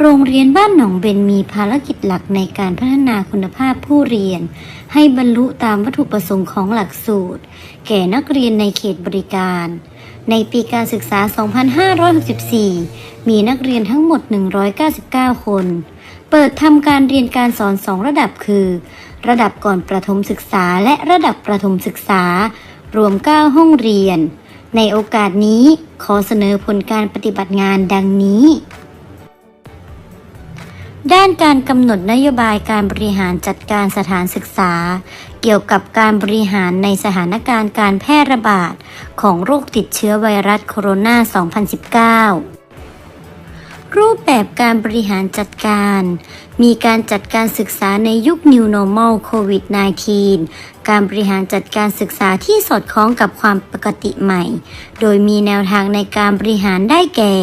โรงเรียนบ้านหนองเบนมีภารกิจหลักในการพัฒนาคุณภาพผู้เรียน ให้บรรลุตามวัตถุประสงค์ของหลักสูตร แก่นักเรียนในเขตบริการ ในปีการศึกษา 2564 มีนักเรียนทั้งหมด 199 คน เปิดทำการเรียนการสอนสองระดับคือ ระดับก่อนประถมศึกษาและระดับประถมศึกษา รวม 9 ห้องเรียน ในโอกาสนี้ขอเสนอผลการปฏิบัติงานดังนี้ ด้านการกำหนดนโยบายการบริหารจัดการสถานศึกษา เกี่ยวกับการบริหารในสถานการณ์การแพร่ระบาด ของโรคติดเชื้อไวรัสโคโรนา 2019 รูปแบบการบริหารจัดการ มีการจัดการศึกษาในยุค New Normal COVID-19 การบริหารจัดการศึกษาที่สอดคล้องกับความปกติใหม่ โดยมีแนวทางในการบริหารได้แก่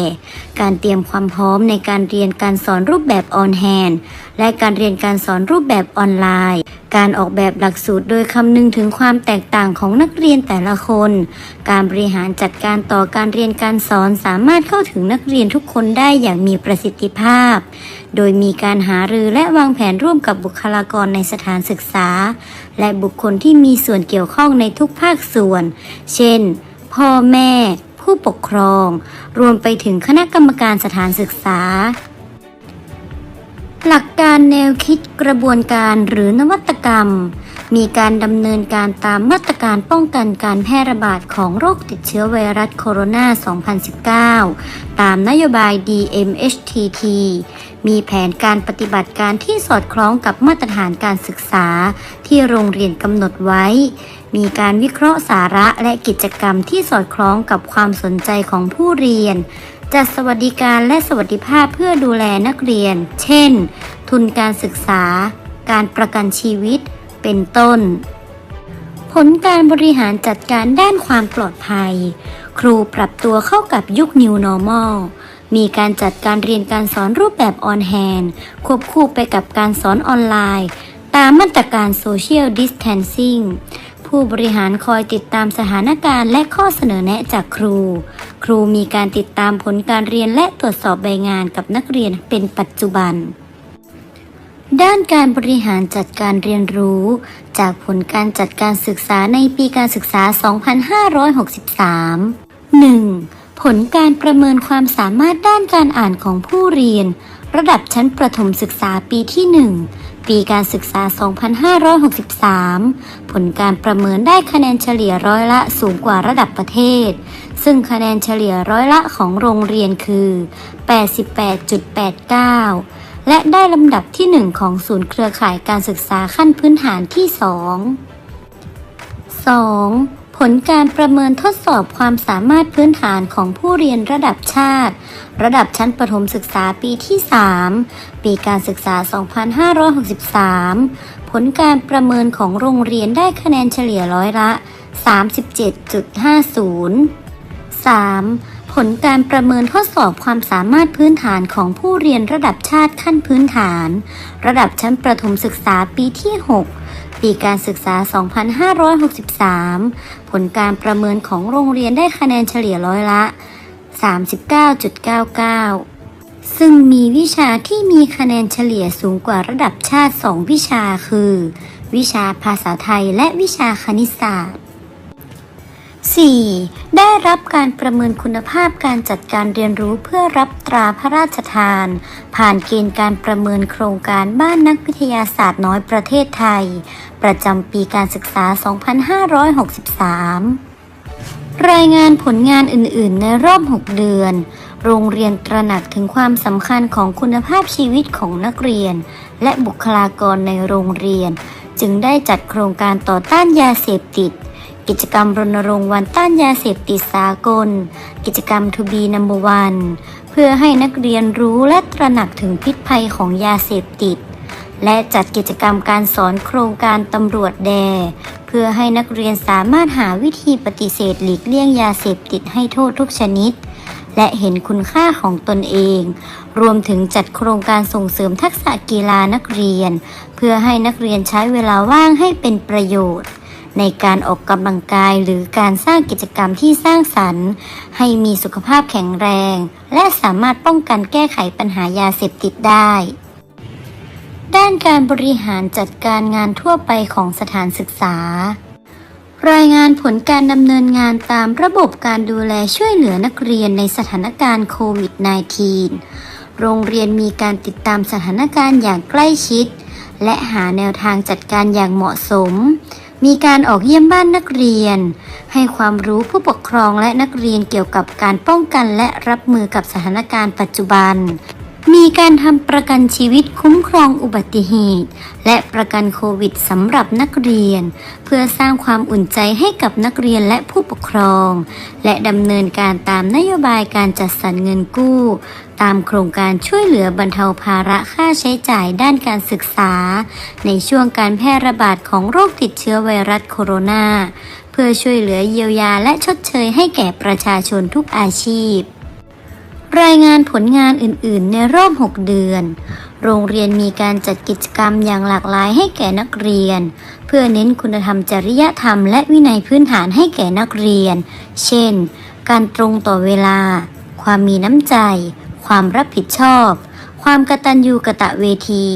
การเตรียมความพร้อมในการเรียนการสอนรูปแบบออนแฮนและการเรียนการสอนรูปแบบออนไลน์ การออกแบบหลักสูตรโดยคำนึงถึงความแตกต่างของนักเรียนแต่ละคน การบริหารจัดการต่อการเรียนการสอนสามารถเข้าถึงนักเรียนทุกคนได้อย่างมีประสิทธิภาพ โดยมีการหารือและวางแผนร่วมกับบุคลากรในสถานศึกษาและบุคคลที่มีส่วนเกี่ยวข้องในทุกภาคส่วน เช่น พ่อแม่ ผู้ปกครอง รวมไปถึงคณะกรรมการสถานศึกษา หลักการแนวคิดกระบวนการหรือนวัตกรรม มีการดำเนินการตามมาตรการป้องกันการแพร่ระบาดของโรคติดเชื้อไวรัสโคโรนา 2019 ตามนโยบาย DMHTT มีแผนการปฏิบัติการที่สอดคล้องกับมาตรฐานการศึกษาที่โรงเรียนกำหนดไว้ มีการวิเคราะห์สาระและกิจกรรมที่สอดคล้องกับความสนใจของผู้เรียน จัดสวัสดิการและสวัสดิภาพเพื่อดูแลนักเรียน เช่น ทุนการศึกษา การประกันชีวิต เป็นต้น ผลการบริหารจัดการด้านความปลอดภัย ครูปรับตัวเข้ากับยุค New Normal มีการจัดการเรียนการสอนรูปแบบออนแฮนควบคู่ไปกับการสอนออนไลน์ ตามมาตรการ Social Distancing ผู้บริหารคอยติดตามสถานการณ์และข้อเสนอแนะจากครู ครูมีการติดตามผลการเรียนและตรวจสอบใบงานกับนักเรียนเป็นปัจจุบัน ด้านการบริหารจัดการเรียนรู้ จากผลการจัดการศึกษาในปีการศึกษา 2563 1. ผลการประเมินความสามารถด้านการอ่านของผู้เรียน ระดับชั้นประถมศึกษาปีที่ 1 ปีการศึกษา 2563 ผลการประเมินได้คะแนนเฉลี่ยร้อยละสูงกว่าระดับประเทศ ซึ่งคะแนนเฉลี่ยร้อยละของโรงเรียนคือ 88.89 และได้ลำดับที่ 1 ของศูนย์เครือข่ายการศึกษาขั้นพื้นฐานที่ 2 2. ผลการประเมินทดสอบความสามารถพื้นฐานของผู้เรียนระดับชาติ ระดับชั้นประถมศึกษาปีที่ 3 ปีการศึกษา 2563 ผลการประเมินของโรงเรียนได้คะแนนเฉลี่ยร้อยละ 37.50 3. ผลการประเมินทดสอบความสามารถพื้นฐานของผู้เรียนระดับชาติขั้นพื้นฐาน ระดับชั้นประถมศึกษาปีที่ 6 ปีการศึกษา 2563 ผลการประเมินของโรงเรียนได้คะแนนเฉลี่ยร้อยละ 39.99 ซึ่งมีวิชาที่มีคะแนนเฉลี่ยสูงกว่าระดับชาติ 2 วิชาคือ วิชาภาษาไทยและวิชาคณิตศาสตร์ 4. ได้รับการประเมินคุณภาพการจัดการเรียนรู้เพื่อรับตราพระราชทาน ผ่านเกณฑ์การประเมินโครงการบ้านนักวิทยาศาสตร์น้อยประเทศไทย ประจำปีการศึกษา 2563 รายงานผลงานอื่น ๆ ในรอบ 6 เดือน โรงเรียนตระหนักถึงความสำคัญของคุณภาพชีวิตของนักเรียน และบุคลากรในโรงเรียน จึงได้จัดโครงการต่อต้านยาเสพติด กิจกรรมรณรงค์วันต้านยาเสพติดสากล กิจกรรมทูบีนัมเบอร์วันเพื่อให้นักเรียนรู้และตระหนักถึงพิษภัยของยาเสพติด และจัดกิจกรรมการสอนโครงการตำรวจแด เพื่อให้นักเรียนสามารถหาวิธีปฏิเสธหลีกเลี่ยงยาเสพติดให้โทษทุกชนิด และเห็นคุณค่าของตนเอง รวมถึงจัดโครงการส่งเสริมทักษะกีฬานักเรียน เพื่อให้นักเรียนใช้เวลาว่างให้เป็นประโยชน์ ในการออกกำลังกายหรือการสร้างกิจกรรมที่สร้างสรรค์ ให้มีสุขภาพแข็งแรง และสามารถป้องกันแก้ไขปัญหายาเสพติดได้ ด้านการบริหารจัดการงานทั่วไปของสถานศึกษา รายงานผลการดำเนินงานตามระบบการดูแลช่วยเหลือนักเรียนในสถานการณ์โควิด -19 โรงเรียนมีการติดตามสถานการณ์อย่างใกล้ชิด และหาแนวทางจัดการอย่างเหมาะสม มีการออกเยี่ยมบ้านนักเรียน ให้ความรู้ผู้ปกครองและนักเรียนเกี่ยวกับการป้องกันและรับมือกับสถานการณ์ปัจจุบัน มีการทำประกันชีวิตคุ้มครองอุบัติเหตุ และประกันโควิดสำหรับนักเรียน เพื่อสร้างความอุ่นใจให้กับนักเรียนและผู้ปกครอง และดำเนินการตามนโยบายการจัดสรรเงินกู้ ตามโครงการช่วยเหลือบรรเทาภาระค่าใช้จ่ายด้านการศึกษา ในช่วงการแพร่ระบาดของโรคติดเชื้อไวรัสโคโรนาเพื่อช่วยเหลือเยียวยาและชดเชยให้แก่ประชาชนทุกอาชีพ รายงานผลงานอื่นๆ ในรอบ 6 เดือน โรงเรียนมีการจัดกิจกรรมอย่างหลากหลายให้แก่นักเรียน เพื่อเน้นคุณธรรมจริยธรรมและวินัยพื้นฐานให้แก่นักเรียน เช่น การตรงต่อเวลา ความมีน้ำใจ ความรับผิดชอบ ความกตัญญูกะตะเวที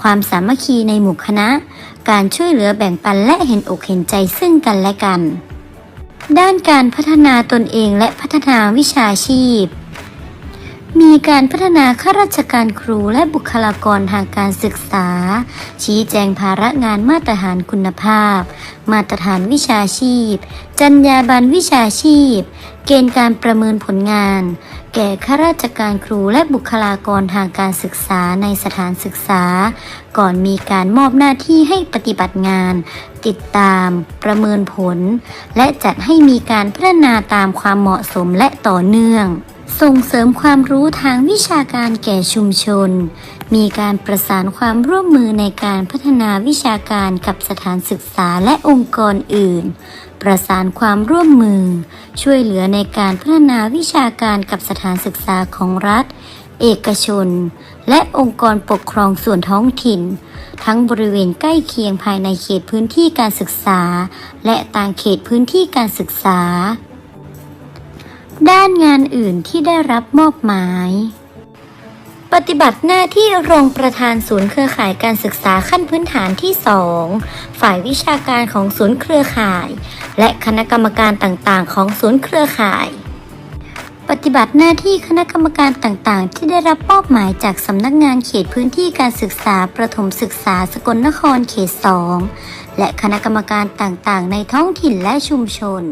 ความสามัคคีในหมู่คณะ การช่วยเหลือแบ่งปันและเห็นอกเห็นใจซึ่งกันและกัน ด้านการพัฒนาตนเองและพัฒนาวิชาชีพ มีการพัฒนาข้าราชการครูและบุคลากรทางการศึกษา ชี้แจงภาระงานมาตรฐานคุณภาพ มาตรฐานวิชาชีพ จรรยาบรรณวิชาชีพ เกณฑ์การประเมินผลงาน แก่ข้าราชการครูและบุคลากรทางการศึกษาในสถานศึกษา ก่อนมีการมอบหน้าที่ให้ปฏิบัติงาน ติดตาม ประเมินผล และจัดให้มีการพัฒนาตามความเหมาะสมและต่อเนื่อง ส่งเสริมความรู้ทางวิชาการแก่ชุมชน มีการประสานความร่วมมือในการพัฒนาวิชาการกับสถานศึกษาและองค์กรอื่น ประสานความร่วมมือ ช่วยเหลือในการพัฒนาวิชาการกับสถานศึกษาของรัฐ เอกชน และองค์กรปกครองส่วนท้องถิ่น ทั้งบริเวณใกล้เคียงภายในเขตพื้นที่การศึกษา และต่างเขตพื้นที่การศึกษา ด้านงานอื่นที่ได้รับมอบหมาย ปฏิบัติหน้าที่รองประธานศูนย์เครือข่ายการศึกษาขั้นพื้นฐานที่ 2 ฝ่ายวิชาการของศูนย์เครือข่าย และคณะกรรมการต่างๆ ของศูนย์เครือข่าย ปฏิบัติหน้าที่คณะกรรมการต่างๆ ที่ได้รับมอบหมายจากสำนักงานเขตพื้นที่การศึกษาประถมศึกษาสกลนครเขต 2 และคณะกรรมการต่างๆ ในท้องถิ่นและชุมชน